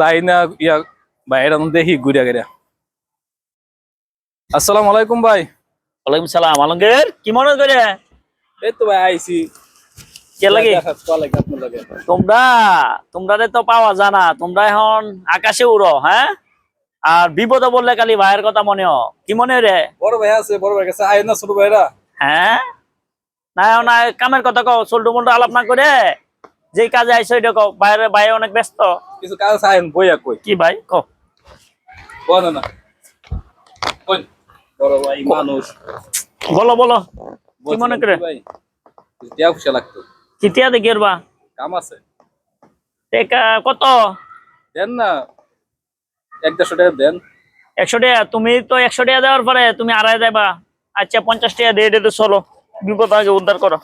যাই না ইয়া বাইরে দেখি ঘুরিয়া গেরিয়া আসসালামু আলাইকুম ভাই। ওয়ালাইকুম সালাম আলমগীর কি মনে করে? এই তো ভাই আইছি। কে লাগে? তোমরা তোমরা তো পাওয়া জানা তোমরা এখন আকাশে উড়ো হ্যাঁ? আর বিপদে বললে খালি ভাইয়ের কথা মনে হয়। কি মনে রে? বড় ভাই আছে বড় ভাই কাছে আয় না ছোট ভাইরা। হ্যাঁ? না না কামের কথা কও সোল্টো মোল্টো আলাপ না করে। যে কাজে আইসো এটা কও বাইরে বাইরে অনেক ব্যস্ত। কিছু কাজ আছে আইন বইয়া কই? কি ভাই কো বল না কই? বড় ভাই মানুষ। বলো বলো। কি মনে করে? ভাই টিয়া পয়সা লাগতো। চিঠিয়া দেখি বা? কাম আছে। টেকা কত? দেন না। এক দেড়শো টাকা দেন। একশো টাকা? তুমি তো একশো টাকা দেওয়ার পরে তুমি আড়াই দেবা। আচ্ছা পঞ্চাশ টাকা দিয়ে দিতে চলো। বিপদ আগে উদ্ধার করো।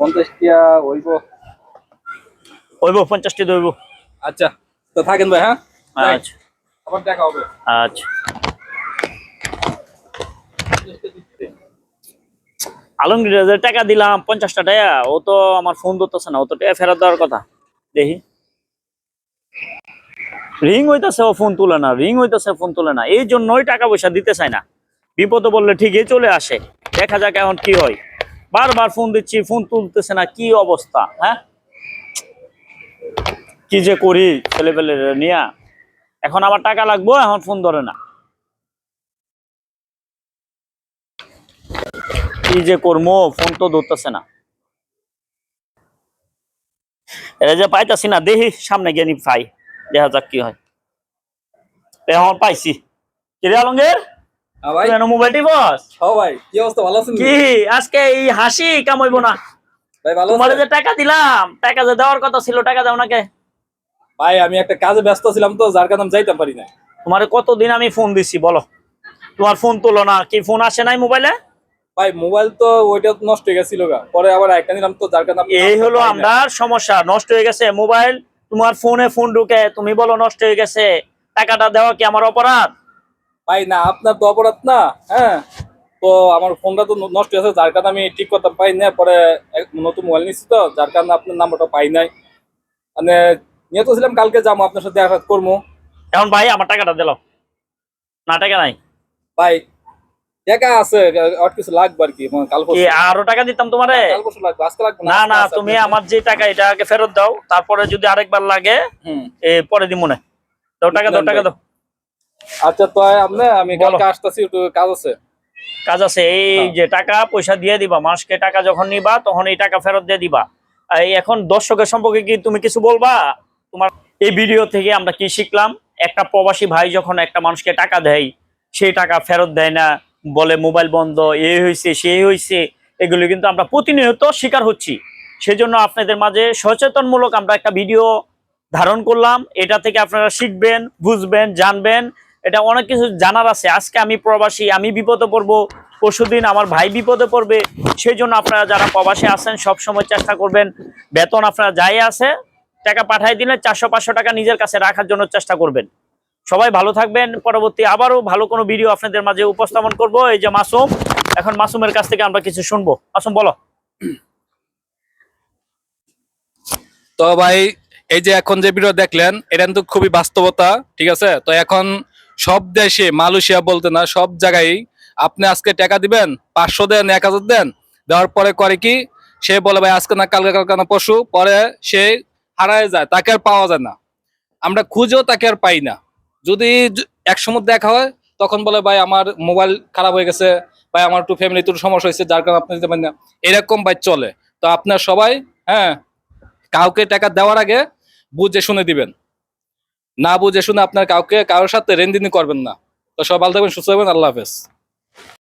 পঞ্চাশ হইব আচ্ছা তো থাকেন ভাই হ্যাঁ? আচ্ছা। আবার দেখা হবে। আচ্ছা। আলমগীর টাকা দিলাম পঞ্চাশটা টাকা ও তো আমার ফোন ধরতেছে না ও তো টাকা ফেরত দেওয়ার কথা। দেখি। রিং হইতেছে ও ফোন তুলে না রিং হইতেছে ফোন তুলে না। এই জন্যই টাকা পয়সা দিতে চায় না। বিপদে বললে ঠিকই চলে আসে। দেখা যাক এখন কি হয়। বারবার ফোন দিচ্ছি ফোন তুলতেছে না, কি অবস্থা হ্যাঁ? কি যে করি ছেলে পেলে নিয়া। এখন আবার টাকা লাগবো, এখন ফোন ধরে না। কি যে করব ফোন তো ধরতেছে না। এটা যে পাইতাছি না, দেখি সামনে গিয়ে নি পাই দেখা যাক কি হয়। এখন পাইছি। কিরে আলমগীর? হ্যাঁ ভাই। তুই মোবাইল টিপস হ্যাঁ ভাই কি অবস্থা? ভালো আছেন? কি? আজকে এই হাসি কামাইব না। ভাই ভালো তোমার যে টাকা দিলাম টাকা যে দেওয়ার কথা ছিল টাকা দাও নাকে? ভাই আমি একটা কাজে ব্যস্ত ছিলাম তো যার কারণে যাইতে পারি না তোমার কতদিন আমি ফোন দিছি বলো। তোমার ফোন তোলো না কি ফোন আসে নাই মোবাইলে ভাই মোবাইল তো ওইটা নষ্ট হয়ে গেছিল পরে আবার একটা নিলাম তো যার কারণে এই হলো। আমরা সমস্যা নষ্ট হয়ে গেছে মোবাইল তোমার ফোনে ফোন ঢুকে তুমি বলো নষ্ট হয়ে গেছে টাকাটা দেওয়া কি আমার অপরাধ? ভাই না আপনার তো অপরাধ না হ্যাঁ? তো আমার ফোনটা তো নষ্ট হয়েছে যার কারণে আমি ঠিক করতে পাই না পরে নতুন মোবাইল নিচ্ছি তো যার কারণে আপনার নাম্বারটা পাই নাই। মানে নিয়ে তো ছিলাম কালকে যাব আপনার সাথে দেখা করব। এখন ভাই আমার টাকাটা দিল। না টাকা নাই। ভাই টাকা আছে আর কিছু লাগবে আর কি মানে কাল কি আরও টাকা দিতাম তোমারে? কাল পরশু লাগবে আজকে লাগবে না না তুমি আমার যে টাকা এটা আগে ফেরত দাও তারপরে যদি আরেকবার লাগে পরে দিব না। দাও টাকা দাও টাকা দাও। আচ্ছা তো আমি আমি কালকে আসতেছি একটু কাজ আছে। কাজ আছে এই হ্যাঁ। যে টাকা পয়সা দিয়ে দিবা মানুষকে টাকা যখন নিবা তখন এই টাকা ফেরত দিয়ে দিবা। এখন দর্শকের সম্পর্কে কি তুমি কিছু বলবা? তোমার এই ভিডিও থেকে আমরা কি শিখলাম? একটা প্রবাসী ভাই যখন একটা মানুষকে টাকা দেয় সেই টাকা ফেরত দেয় না বলে মোবাইল বন্ধ এ হয়েছে সেই হয়েছে এগুলো কিন্তু আমরা প্রতিনিয়ত শিকার হচ্ছি। সেজন্য আপনাদের মাঝে সচেতনমূলক আমরা একটা ভিডিও ধারণ করলাম। এটা থেকে আপনারা শিখবেন বুঝবেন জানবেন। এটা অনেক কিছু জানার আছে। আজকে আমি প্রবাসী, আমি বিপদে পড়ব, পরশুদিন আমার ভাই বিপদে পড়বে সেই জন্য আপনারা যারা প্রবাসে আছেন সব সময় চেষ্টা করবেন, বেতন আপনারা যাই আছে, টাকা পাঠাই দিলে চারশো, পাঁচশো টাকা নিজের কাছে রাখার জন্য চেষ্টা করবেন। সবাই ভালো থাকবেন, পরবর্তী আবারও ভালো কোনো ভিডিও আপনাদের মাঝে উপস্থাপন করব। এই যে মাসুম, এখন মাসুমের কাছ থেকে আমরা কিছু শুনব। মাসুম, বলো। তো ভাই, এই যে এখন যে ভিডিও দেখলেন, এটা কিন্তু খুবই বাস্তবতা, ঠিক আছে? তো এখন সব দেশে মালয়েশিয়া বলতে না, সব জায়গায় আপনি আজকে টাকা দিবেন, পাঁচশো দেন, এক হাজার দেন, দেওয়ার পরে করে কি, সে বলে, ভাই, আজকে না, কালকে কালকে না পশু পরে সে হারায় যায়, তাকে আর পাওয়া যায় না। আমরা খুঁজেও তাকে আর পাই না। যদি য- এক সময় দেখা হয়, তখন বলে, ভাই, আমার মোবাইল খারাপ হয়ে গেছে, ভাই, আমার একটু ফ্যামিলি একটু সমস্যা হয়েছে, যার কারণে আপনি দিতে পারেন না। এরকম ভাই চলে। তো আপনার সবাই হ্যাঁ কাউকে টাকা দেওয়ার আগে বুঝে শুনে দিবেন। না বুঝে শুনে আপনার কাউকে, কারোর সাথে রেন্দিনি করবেন না। তো সব ভালো থাকবেন, সুস্থ থাকবেন, আল্লাহ হাফেজ।